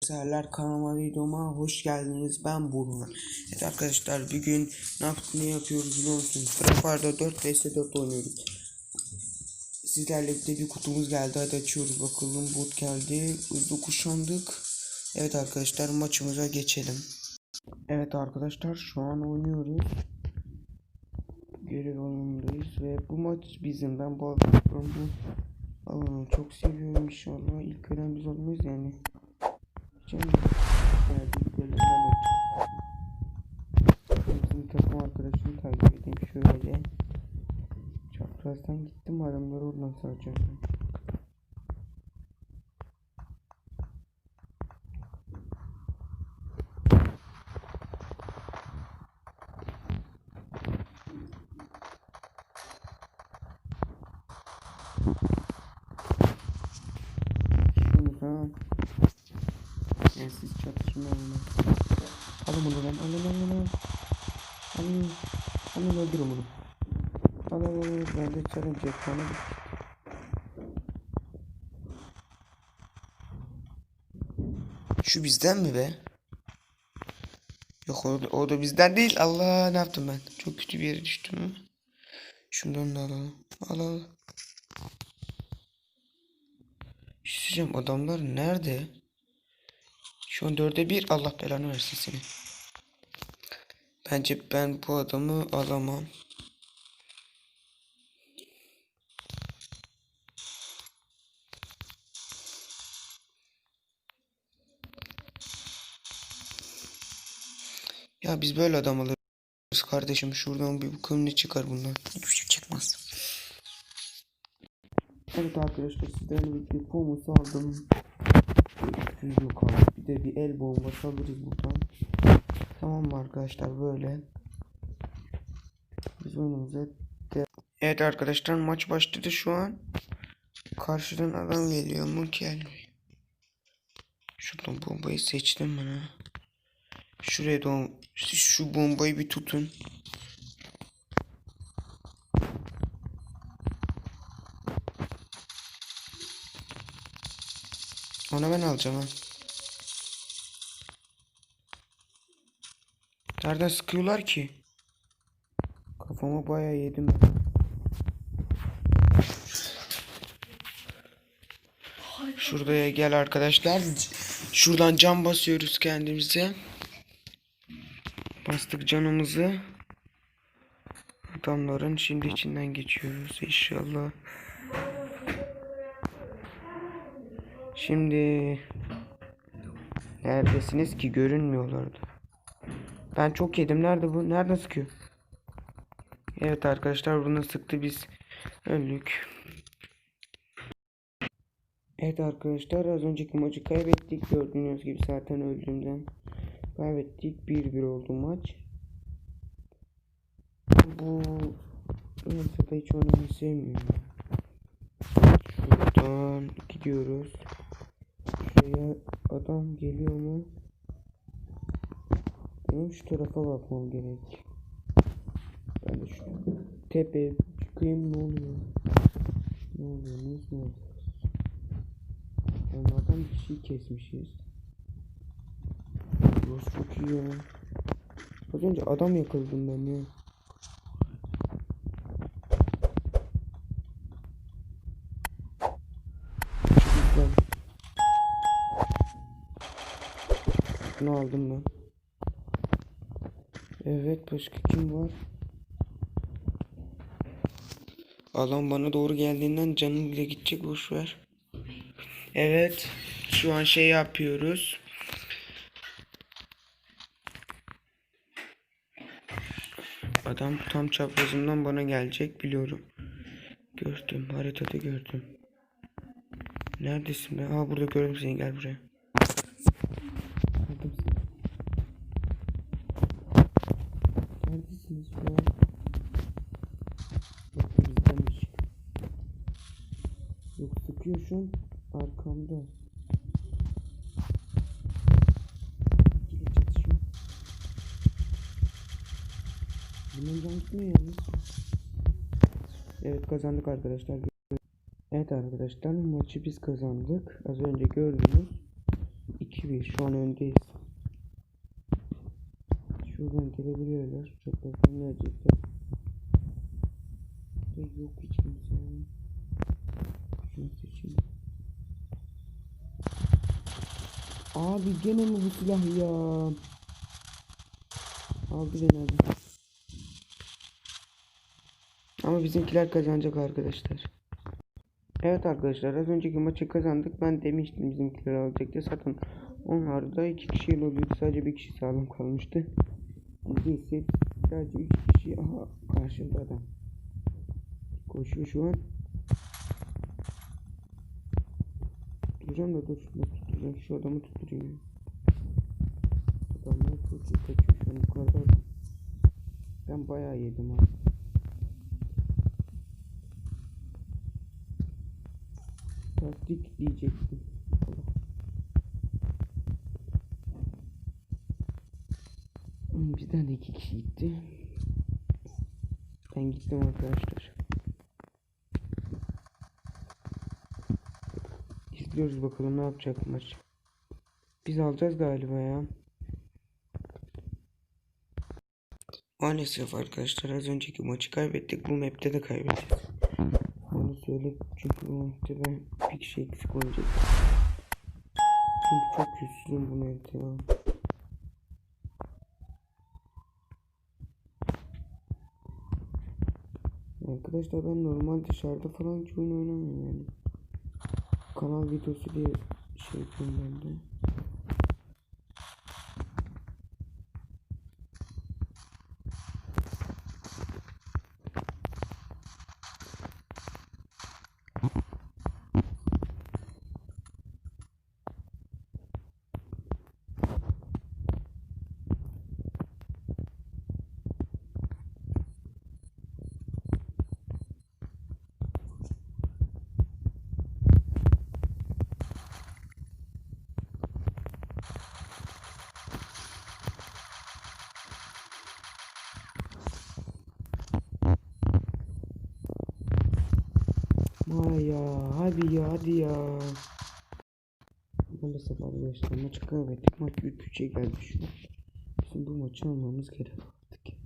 Seherler kanalıma videoma hoş geldiniz. Ben Burhan. Evet arkadaşlar bugün ne yaptık ne yapıyoruz biliyor musunuz? Free Fire'da 4 vs 4 oynuyoruz. Sizlerle birlikte bir kutumuz geldi. Hadi açıyoruz bakalım. Bot geldi. Hızlı kuşandık. Evet arkadaşlar maçımıza geçelim. Evet arkadaşlar şu an oynuyoruz. Görev oyunundayız ve bu maç bizim. Ben bu alanı çok seviyorum inşallah. İlk gören biz olmayız yani. Canım. Verdiklerinden ötürü. Bizim takım arkadaşını takip edeyim şöyle. Çaprazdan gittim adamları oradan saracağım. ben. Şuradan. Yani siz çatışma olmaz. Alın bunu lan. Alın alın alın. Alın. Alın öldürün bunu. Alın alın. Ben de çarım cephane. Şu bizden mi be? Yok o da, o da bizden değil. Allah ne yaptım ben? Çok kötü bir yere düştüm mü? Şundan da alalım. Al al. Bir şey adamlar nerede? Şu an dörde bir Allah belanı versin seni. Bence ben bu adamı alamam. Ya biz böyle adam alırız kardeşim. Şuradan bir bakalım ne çıkar bundan. Hiçbir şey çıkmaz. Evet arkadaşlar sizlerle birlikte pomusu aldım. Yok abi. De bir el bombası alırız buradan. Tamam arkadaşlar böyle. Biz oyunumuza de- Evet arkadaşlar maç başladı şu an. Karşıdan adam geliyor mu gelmiyor. Şuradan bombayı seçtim ben ha. Şuraya da siz şu bombayı bir tutun. Ona ben alacağım ha. Nereden sıkıyorlar ki? Kafama bayağı yedim. Şuraya gel arkadaşlar. Şuradan cam basıyoruz kendimize. Bastık canımızı. Adamların şimdi içinden geçiyoruz inşallah. Şimdi neredesiniz ki görünmüyorlardı. Ben çok yedim. Nerede bu? Nereden sıkıyor? Evet arkadaşlar bunu sıktı biz öldük. Evet arkadaşlar az önceki maçı kaybettik. Gördüğünüz gibi zaten öldüğümden kaybettik. 1-1 oldu maç. Bu Üniversitede hiç oynamayı sevmiyorum. Şuradan gidiyoruz. Şuraya adam geliyor mu? Benim şu tarafa bakmam gerek. Ben de şu tepe çıkayım ne oluyor? Ne oluyor? Ne oluyor? Onlardan bir şey kesmişiz. Burası çok iyi ya. Az önce adam yakaladım ben ya. Bunu aldım ben. Evet başka kim var? Alan bana doğru geldiğinden canım bile gidecek boş ver. Evet şu an şey yapıyoruz. Adam tam çaprazımdan bana gelecek biliyorum. Gördüm haritada gördüm. Neredesin be? Aa burada gördüm seni gel buraya. Gördüm seni. Neredesiniz şu an? Yok bizdenmiş. Yok sıkıyor şu an arkamda. Bunun can gitmiyor yalnız. Evet kazandık arkadaşlar. Evet arkadaşlar maçı biz kazandık. Az önce gördünüz. 2 2-1 şu an öndeyiz. Şuradan gelebiliyorlar. Çöplerden gelecekler. Ve yok hiç Abi gene mi bu silah ya? Aldı beni abi. Ama bizimkiler kazanacak arkadaşlar. Evet arkadaşlar az önceki maçı kazandık. Ben demiştim bizimkiler alacak diye. Zaten onlar da iki kişi oluyordu. Sadece bir kişi sağlam kalmıştı. Neyse sadece üç kişi. Aha karşımda adam. Koşuyor şu an. Duracağım da dur. Nasıl tutacağım? Şu adamı tutturayım. Adamlar iyi kaçıyor şu an yukarıda. Ben bayağı yedim abi. Taktik diyecektim. Bizden de iki kişi gitti. Ben gittim arkadaşlar. İzliyoruz bakalım ne yapacak maç. Biz alacağız galiba ya. Maalesef arkadaşlar az önceki maçı kaybettik. Bu map'te de kaybedeceğiz. Onu söyle çünkü bu map'te ben bir kişi eksik olacak. Çünkü çok güçsüzüm bu map'te ya. Arkadaşlar ben normal dışarıda falan hiç oyun oynamıyorum yani. Kanal videosu diye şey yapıyorum Vay ya hadi ya hadi ya. Maalesef arkadaşlar maçı kaybettik. Maç 3-3'e geldi şu an. Bizim bu maçı almamız gerek artık.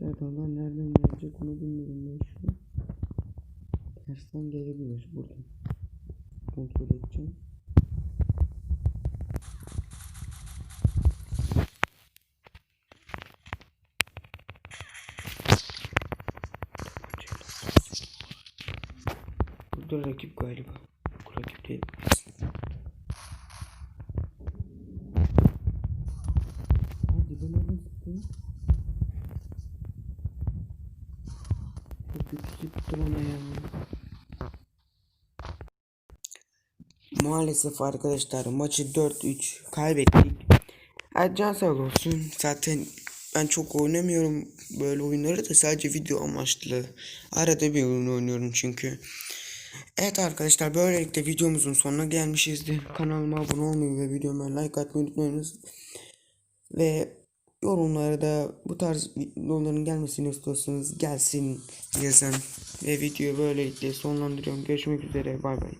Adamlar nereden gelecek onu bilmiyorum ben şu an. Tersten gelebilir buradan. Kontrol edeceğim. Rakip galiba. Rakip değil. Hadi ben? Çok güçlü tuttum ama ya. Maalesef arkadaşlar maçı 4-3 kaybettik. Ercan sağ olsun. Zaten ben çok oynamıyorum böyle oyunları da sadece video amaçlı. Arada bir oyun oynuyorum çünkü. Evet arkadaşlar böylelikle videomuzun sonuna gelmişizdir. Kanalıma abone olmayı ve videoma like atmayı unutmayınız. Ve yorumlarda bu tarz videoların gelmesini istiyorsanız gelsin yazın. Ve videoyu böylelikle sonlandırıyorum. Görüşmek üzere bay bay.